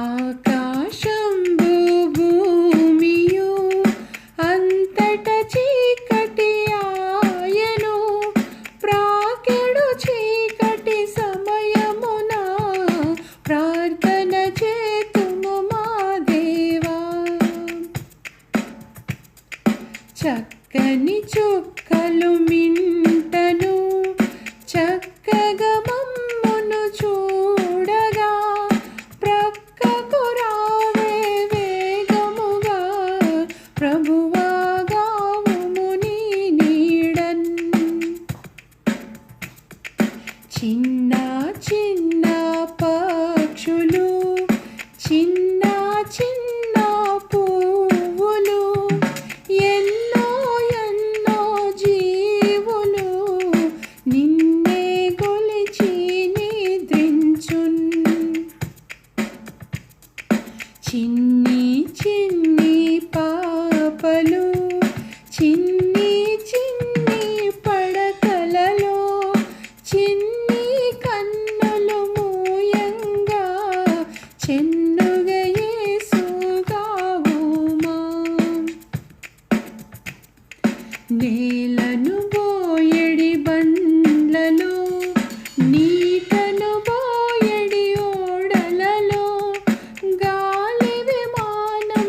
ఆకాశంబు భూమియు అంతట చీకటి ఆయను ప్రాకెడు చీకటి సమయమున ప్రార్థన చేతుము మా దేవా. చక్కని చుక్కలు మింటను ప్రభువాగావుము నీ నీడన్. చిన్న చిన్న పక్షులు చిన్న చిన్న పువ్వులు ఎన్నో ఎన్నో జీవులు నిన్నే గొలిచి నిద్రించున్. చిన్న చెన్నుగ నేలను బోయడి బండ్లలో నీటను బోయడి ఓడలలో గాలి విమానంబులలోన.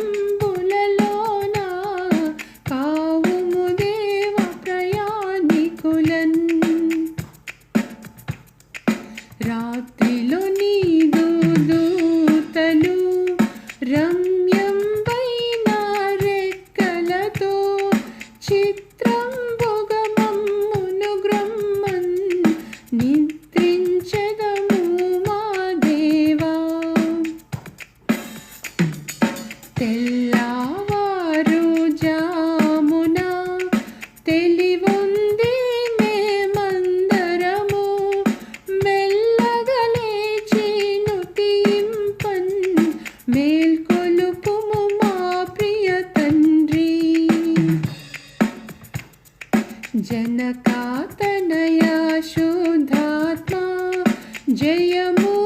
కావుము దేవ ప్రయాణికులన్. రాత్రిలో చిత్రంబుగమమ్మును గ్రమ్మన్ నిద్రించదము మా దేవా. తెల్లవారు జనకాతనయ శుద్ధాత్మ జయము